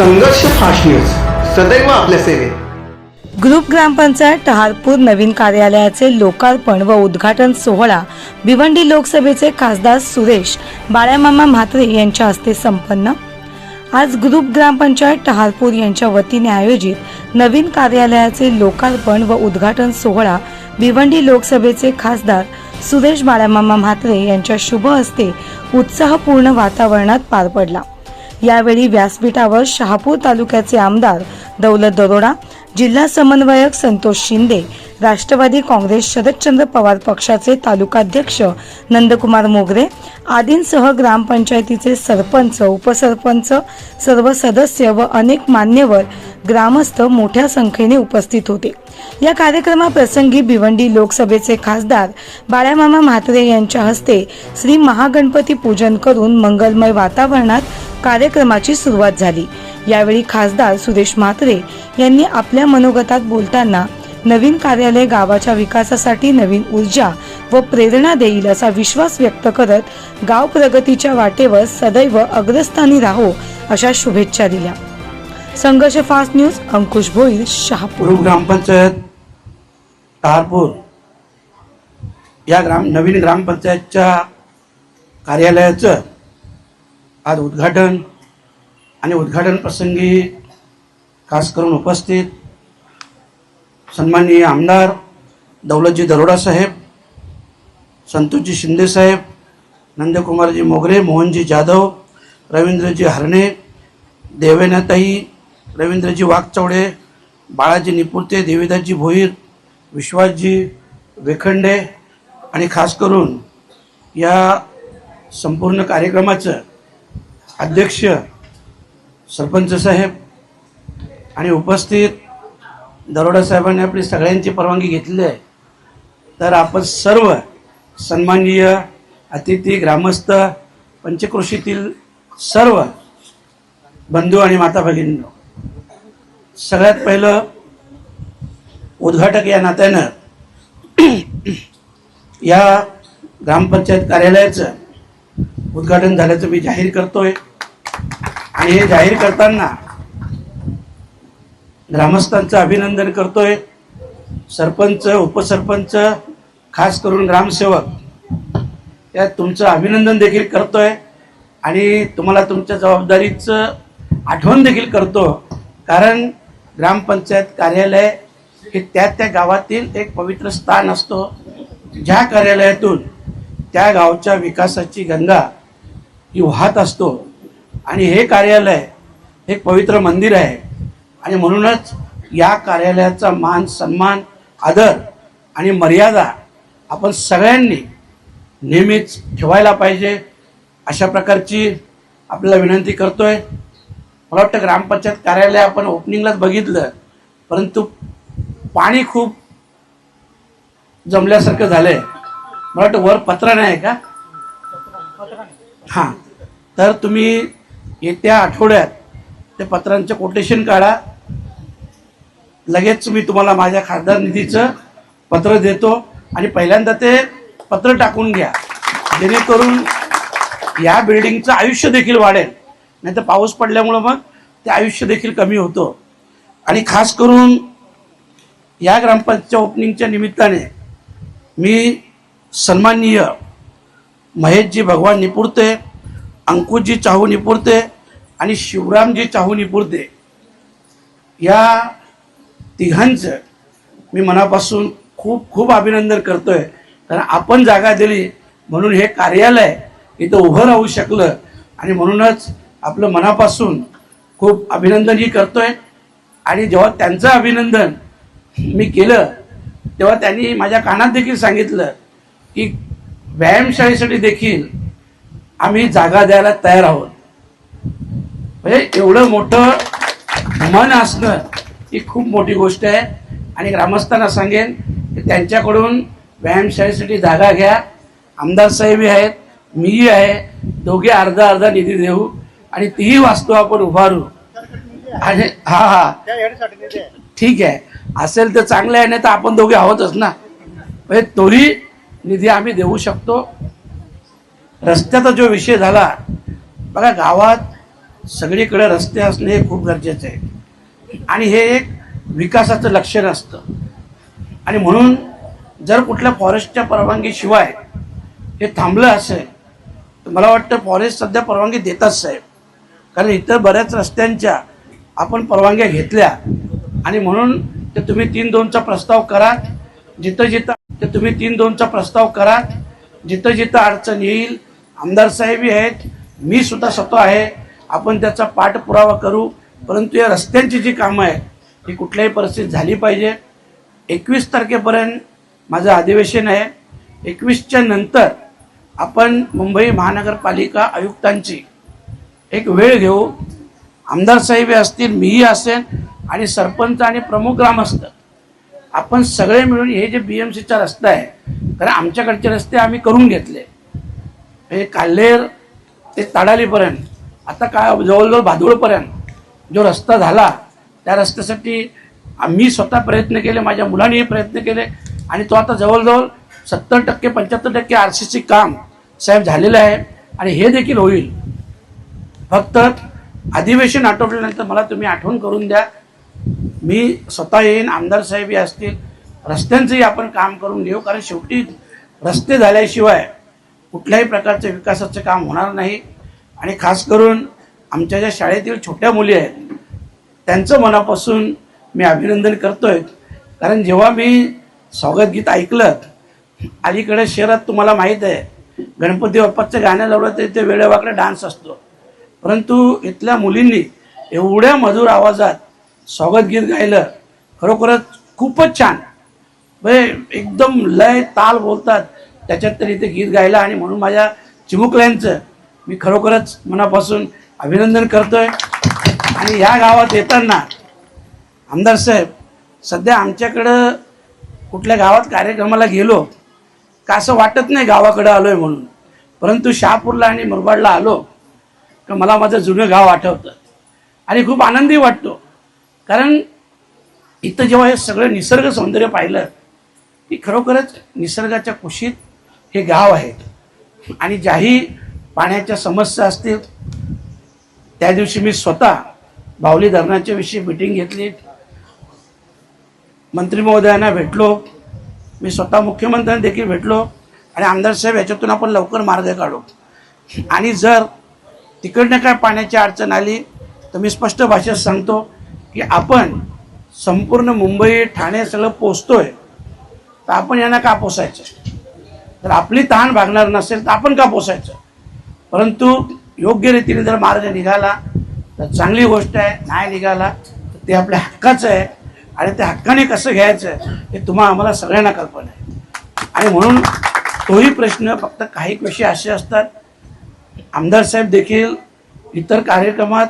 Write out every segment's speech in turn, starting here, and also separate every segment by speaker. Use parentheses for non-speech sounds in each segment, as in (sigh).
Speaker 1: संघर्ष fast news सदैव आपल्या सेवेत.
Speaker 2: ग्रुप ग्रामपंचायत टहारपूर नवीन कार्यालयाचे लोकार्पण व उद्घाटन सोहळा भिवंडी लोकसभेचे खासदार सुरेश बाळ्यामामा म्हात्रे यांच्या हस्ते संपन्न. आज ग्रुप ग्रामपंचायत टहारपूर यांच्या वतीने आयोजित नवीन कार्यालयाचे लोकार्पण व उद्घाटन सोहळा भिवंडी लोकसभेचे खासदार सुरेश बाळ्यामामा म्हात्रे यांच्या शुभ हस्ते उत्साहपूर्ण वातावरणात पार पडला. यावेळी व्यासपीठावर शहापूर तालुक्याचे आमदार दौलत दरोडा जिल्हा समन्वयक संतोष शिंदे राष्ट्रवादी काँग्रेस शरदचंद्र पवार पक्षाचे तालुकाध्यक्ष नंदकुमार मोगरे आदींसह ग्रामपंचायतीचे सरपंच उपसरपंच सर्व सदस्य व अनेक मान्यवर ग्रामस्थ मोठ्या संख्येने उपस्थित होते. या कार्यक्रमाप्रसंगी भिवंडी लोकसभेचे खासदार बाळ्यामामा म्हात्रे यांच्या हस्ते श्री महागणपती पूजन करून मंगलमय वातावरणात कार्यक्रमाची सुरुवात झाली. यावेळी खासदार सुरेश म्हात्रे यांनी आपल्या मनोगतात बोलताना नवीन कार्यालय गावाच्या विकासासाठी नवीन ऊर्जा व प्रेरणा देईल असा विश्वास व्यक्त करत गाव प्रगतीच्या वाटेवर सदैव अग्रस्थानी राहो अशा शुभेच्छा दिल्या. Sangharsh fast news Ankush Bhoir Shahapur.
Speaker 3: ग्रामपंचायत तारपूर. या ग्राम नवीन ग्रामपंचायतच्या कार्यालयाचं आज उद्घाटन आणि उद्घाटन प्रसंगी खास करून उपस्थित सन्माननीय आमदार दौलतजी दरोडा साहेब संतोषजी शिंदे साहेब नंदकुमारजी मोगरे मोहनजी जाधव रवींद्रजी हरणे देवेनाताई रवींद्रजी वाघचौडे बाळाजी निपुर्ते देवीदासजी भोईर विश्वासजी वेखंडे आणि खास करून या संपूर्ण कार्यक्रमाचं अध्यक्ष सरपंच साहेब आणि उपस्थित दरोडा साहेबांनी आपली सगळ्यांची परवानगी घेतली आहे. तर आपण सर्व सन्माननीय अतिथी ग्रामस्थ पंचक्रोशीतील सर्व बंधू आणि माता भगिनींनो सगळ्यात पहिलं उद्घाटक या नात्यानं (clears throat) या ग्रामपंचायत कार्यालयाचं उद्घाटन झाल्याचं मी जाहीर करतोय. आणि हे जाहीर करताना ग्रामस्थांचं अभिनंदन करतोय. सरपंच उपसरपंच खास करून ग्रामसेवक या तुमचं अभिनंदन देखील करतोय. आणि तुम्हाला तुमच्या जबाबदारीचं आठवण देखील करतो. कारण ग्रामपंचायत कार्यालय हे त्या त्या गावातील एक पवित्र स्थान असतो. ज्या कार्यालयातून त्या गावच्या विकासाची गंगा ही वाहत असतो. आणि हे कार्यालय एक पवित्र मंदिर आहे. आणि म्हणूनच या कार्यालयाचा मान सन्मान आदर आणि मर्यादा आपण सगळ्यांनी नेहमीच ठेवायला पाहिजे. अशा प्रकारची आपल्याला विनंती करतोय. मला वाटतं ग्रामपंचायत कार्यालय आपण ओपनिंगलाच बघितलं परंतु पाणी खूप जमल्यासारखं झालंय. मला वाटतं वर पत्र नाही का? हां. तर तुम्ही येत्या आठवड्यात ते पत्रांचं कोटेशन काढा. लगेच मी तुम्हाला माझ्या खासदार निधीचं पत्र देतो आणि पहिल्यांदा ते पत्र टाकून घ्या. जेणेकरून या बिल्डिंगचं आयुष्य देखील वाढेल. नाही तर पाऊस पडल्यामुळं मग ते आयुष्य देखील कमी होतं. आणि खास करून या ग्रामपंचायतच्या ओपनिंगच्या निमित्ताने मी सन्माननीय महेशजी भगवान निपुरते अंकुशजी चाहू निपुरते आणि शिवरामजी चाहू निपुरते या तिघांचं मी मनापासून खूप खूप अभिनंदन करतोय. कारण आपण जागा दिली म्हणून हे कार्यालय इथं उभं राहू शकलं आणि म्हणूनच आपलं मनापासून खूप अभिनंदनही करतोय. आणि जेव्हा त्यांचं अभिनंदन मी केलं तेव्हा त्यांनी माझ्या कानात देखील सांगितलं की व्यायामशाळेसाठी देखील आम्ही जागा द्यायला तयार आहोत. म्हणजे एवढं मोठं मन असणं ही खूप मोठी गोष्ट आहे. आणि ग्रामस्थांना सांगेन की त्यांच्याकडून व्यायामशाळेसाठी जागा घ्या. आमदार साहेबही आहेत मीही आहे. दोघे अर्धा अर्धा निधी देऊ. आणि तीही वास्तू आपण उभारू. आणि हा हा. ठीक आहे. असेल तर चांगलं आहे नाही तर आपण दोघे आहोतच ना. म्हणजे तोही निधी आम्ही देऊ शकतो. रस्त्याचा जो विषय झाला बघा गावात सगळीकडे रस्ते असणे हे खूप गरजेचं आहे. आणि हे एक विकासाचं लक्षण असतं. आणि म्हणून जर कुठल्या फॉरेस्टच्या परवानगीशिवाय हे थांबलं असेल तर मला वाटतं फॉरेस्ट सध्या परवानगी देतच साहेब. कारण इतर बऱ्याच रस्त्यांच्या आपण परवानग्या घेतल्या. आणि म्हणून ते तुम्ही तीन दोनचा प्रस्ताव करा जिथं जिथं ते तुम्ही तीन दोनचा प्रस्ताव करा जिथं जिथं अडचण येईल आमदार साहेबही आहेत मी सुद्धा स्वतः आहे आपण त्याचा पाठपुरावा करू परंतु या रस्त्यांची जी कामं आहेत ही कुठल्याही परिस्थितीत झाली पाहिजे. एकवीस तारखेपर्यंत माझं अधिवेशन आहे. एकवीसच्या नंतर आपण मुंबई महानगरपालिका आयुक्तांची एक वेळ घेऊ. आमदार साहेब असतील मीही असेन आणि सरपंच आणि प्रमुख ग्रामस्थ. आपण सगळे मिळून हे जे बी एम सीचा रस्ता आहे कारण आमच्याकडचे रस्ते आम्ही करून घेतले. हे काल्हेर ते ताडालीपर्यंत. आता काय जवळजवळ भादुळपर्यंत जो रस्ता झाला त्या रस्त्यासाठी आम्ही स्वतः प्रयत्न केले माझ्या मुलांनीही प्रयत्न केले आणि तो आता जवळजवळ सत्तर टक्के पंच्याहत्तर टक्के आर सी सी काम साहेब झालेलं आहे आणि हे देखील होईल. फक्त अधिवेशन आटोपल्यानंतर मला तुम्ही आठवण करून द्या. मी स्वतः येईन आमदार साहेबही असतील रस्त्यांचंही आपण काम करून घेऊ कारण शेवटी रस्ते झाल्याशिवाय कुठल्याही प्रकारचं विकासाचं काम होणार नाही. आणि खास करून आमच्या ज्या शाळेतील छोट्या मुली आहेत त्यांचं मनापासून मी अभिनंदन करतोय. कारण जेव्हा मी स्वागत गीत ऐकलं अलीकडे शहरात तुम्हाला माहीत आहे गणपती बाप्पाचं गाणं लावलं तर ते वेळेवाकडे डान्स असतो. परंतु इथल्या मुलींनी एवढ्या मधुर आवाजात स्वागत गीत गायलं खरोखरच खूपच छान. म्हणजे एकदम लय ताल बोलतात त्याच्यात तरी ते गीत गायलं आणि म्हणून माझ्या चिमुकल्यांचं मी खरोखरच मनापासून अभिनंदन करतोय. आणि ह्या गावात येताना आमदार साहेब सध्या आमच्याकडं कुठल्या गावात कार्यक्रमाला गेलो का असं वाटत नाही गावाकडं आलोय म्हणून. परंतु शहापूरला आणि मुरबाडला आलो का मला माझं जुनं गाव आठवतं. आणि खूप आनंदी वाटतो. कारण इथं जेव्हा हे सगळं निसर्ग सौंदर्य पाहिलं की खरोखरच निसर्गाच्या कुशीत हे गाव आहे. आणि ज्याही पाण्याच्या समस्या असतील त्या दिवशी मी स्वतः बावली धरणाच्या विषयी मिटिंग घेतली. मंत्री महोदयांना भेटलो. मी स्वतः मुख्यमंत्र्यांना देखील भेटलो. आणि आमदार साहेब याच्यातून आपण लवकर मार्ग काढू. आणि जर तिकडनं काय पाण्याची अडचण आली तर मी स्पष्ट भाषेत सांगतो की आपण संपूर्ण मुंबई ठाणे सगळं पोचतोय तर आपण यांना का पोसायचं? जर आपली तहान भागणार नसेल तर आपण का पोसायचं? परंतु योग्य रीतीने जर मार्ग निघाला तर चांगली गोष्ट आहे नाही निघाला तर ते आपल्या हक्काचं आहे. आणि त्या हक्काने कसं घ्यायचं हे तुम्हा आम्हाला सगळ्यांना कल्पना आहे. आणि म्हणून तोही प्रश्न फक्त काही विषय असे असतात. आमदार साहेब देखील इतर कार्यक्रमात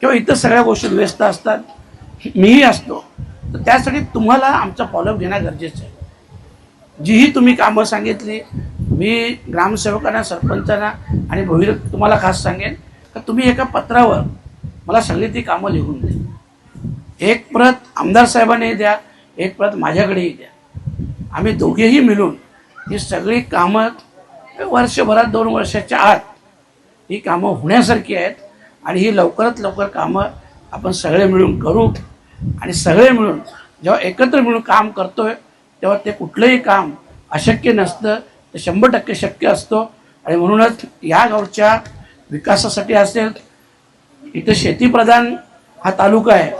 Speaker 3: किंवा इतर सगळ्या गोष्टीत व्यस्त असतात. मीही असतो. तर त्यासाठी तुम्हाला आमचा फॉलोअप घेणं गरजेचं आहे. जीही तुम्ही कामं सांगितली. मी ग्रामसेवकांना सरपंचांना आणि भविष्य तुम्हाला खास सांगेन का तुम्ही एका पत्रावर मला सगळी ती कामं लिहून द्या. एक प्रत आमदार साहेबांनाही द्या एक प्रत माझ्याकडेही द्या. आम्ही दोघेही मिळून ही सगळी कामं वर्षभरात दोन वर्षाच्या आत ही कामं होण्यासारखी आहेत आणि ही लवकरात लवकर कामं आपण सगळे मिळून करू आणि सगळे मिळून जेव्हा एकत्र मिळून काम करतोय तेव्हा ते कुठलंही काम अशक्य नसतं ते शंभर टक्के शक्य असतो. आणि म्हणूनच या गावच्या विकासासाठी असेल इथं शेतीप्रधान हा तालुका आहे.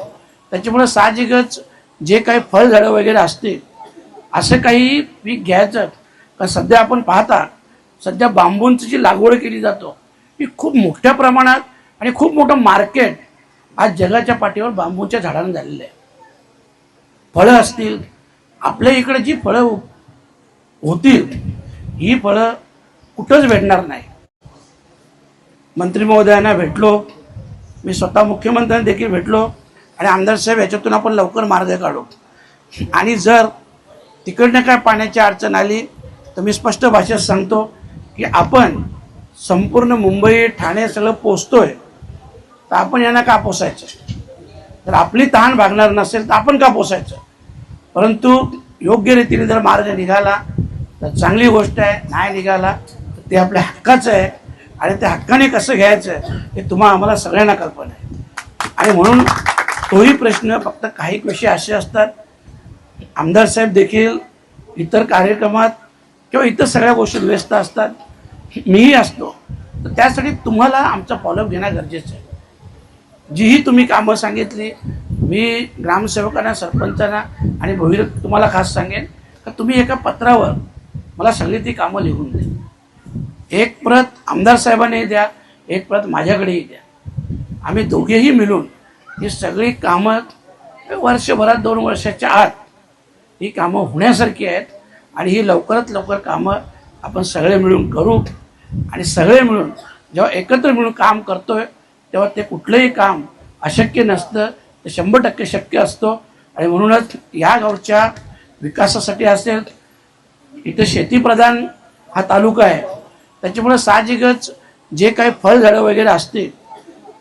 Speaker 3: त्याच्यामुळे साहजिकच जे काही फळझाडं वगैरे असतील असं काही पीक घ्यायचं का सध्या आपण पाहता सध्या बांबूंची जी लागवड केली जातो ही खूप मोठ्या प्रमाणात आणि खूप मोठं मार्केट आज जगाच्या पाठीवर बांबूच्या झाडांना झालेलं आहे. फळं असतील आपल्या इकडे जी फळं होतील ही फळं कुठंच भेटणार नाही. मंत्री महोदयांना भेटलो. मी स्वतः मुख्यमंत्र्यांना देखील भेटलो. आणि आमदार साहेब याच्यातून आपण लवकर मार्ग काढू. आणि जर तिकडनं काय पाण्याची अडचण आली तर मी स्पष्ट भाषेत सांगतो की आपण संपूर्ण मुंबई ठाणे सगळं पोचतोय तर आपण यांना का पोसायचं? जर आपली तहान भागणार नसेल तर आपण का पोसायचं? परंतु योग्य रीतीने जर मार्ग निघाला तर चांगली गोष्ट आहे नाही निघाला ते आपल्या हक्काचं आहे. आणि त्या हक्काने कसं घ्यायचं हे तुम्हा आम्हाला सगळ्यांना कल्पना आहे. आणि म्हणून तोही प्रश्न फक्त काही विषय असे असतात. आमदार साहेब देखील इतर कार्यक्रमात किंवा इतर सगळ्या गोष्टीत व्यस्त असतात. मीही असतो. तर त्यासाठी तुम्हाला आमचा फॉलोअप घेणं गरजेचं आहे. जीही तुम्ही कामं सांगितली. मी ग्रामसेवकांना सरपंचांना आणि भोईर तुम्हाला खास सांगेन का तुम्ही एका पत्रावर मला सगळी ती कामं लिहून द्या. एक प्रत आमदार साहेबांनी द्या एक प्रत माझ्याकडेही द्या. आम्ही दोघेही मिळून ही सगळी कामं वर्षभरात दोन वर्षाच्या आत ही कामं होण्यासारखी आहेत आणि ही लवकरात लवकर कामं आपण सगळे मिळून करू आणि सगळे मिळून जेव्हा एकत्र मिळून काम करतोय तेव्हा ते कुठलंही काम अशक्य नसतं ते शंभर टक्के शक्य असतो आणि म्हणूनच या गावच्या विकासासाठी असेल इथं शेतीप्रधान हा तालुका आहे. त्याच्यामुळे साहजिकच जे काही फळझाडं वगैरे असतील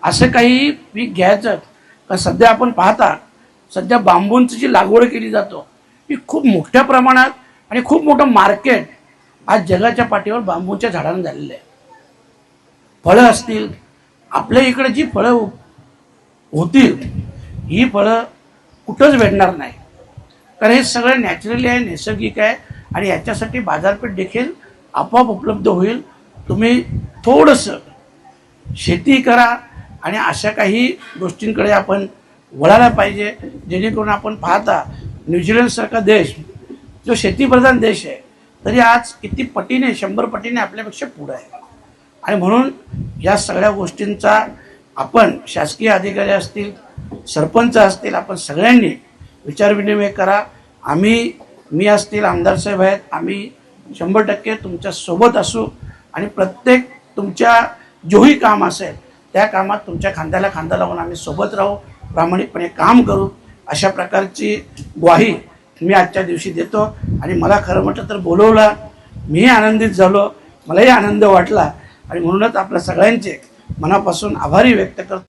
Speaker 3: असं काही पीक घ्यायचं का? सध्या आपण पाहता सध्या बांबूंची जी लागवड केली जातो ही खूप मोठ्या प्रमाणात आणि खूप मोठं मार्केट आज जगाच्या पाठीवर बांबूच्या झाडांना झालेलं आहे. फळं असतील आपल्या इकडे जी फळं होतील ही फळं कुठंच भेटणार नाही. कारण हे सगळं नॅचरली आहे नैसर्गिक आहे आणि याच्यासाठी बाजारपेठ देखील आपोआप उपलब्ध होईल. तुम्ही थोडंसं शेती करा आणि अशा काही गोष्टींकडे आपण वळायला पाहिजे. जेणेकरून आपण पाहता न्यूझीलंडसारखा देश जो शेतीप्रधान देश आहे तरी आज किती पटीने शंभर पटीने आपल्यापेक्षा पुढं आहे. आणि म्हणून या सगळ्या गोष्टींचा आपण शासकीय अधिकारी असतील सरपंच असतील आपण सगळ्यांनी विचारविनिमय करा. आम्ही मी असतील आमदार साहेब आहेत आम्ही शंभर टक्के तुमच्यासोबत असू आणि प्रत्येक तुमच्या जोही काम असेल त्या कामात तुमच्या खांद्याला खांदा लावून आम्ही सोबत राहू प्रामाणिकपणे काम करू अशा प्रकारची ग्वाही मी आजच्या दिवशी देतो. आणि मला खरं म्हटलं तर बोलवला मीही आनंदित झालो मलाही आनंद वाटला. आणि म्हणूनच आपल्या सगळ्यांचे मनापासून आभारी व्यक्त करतो.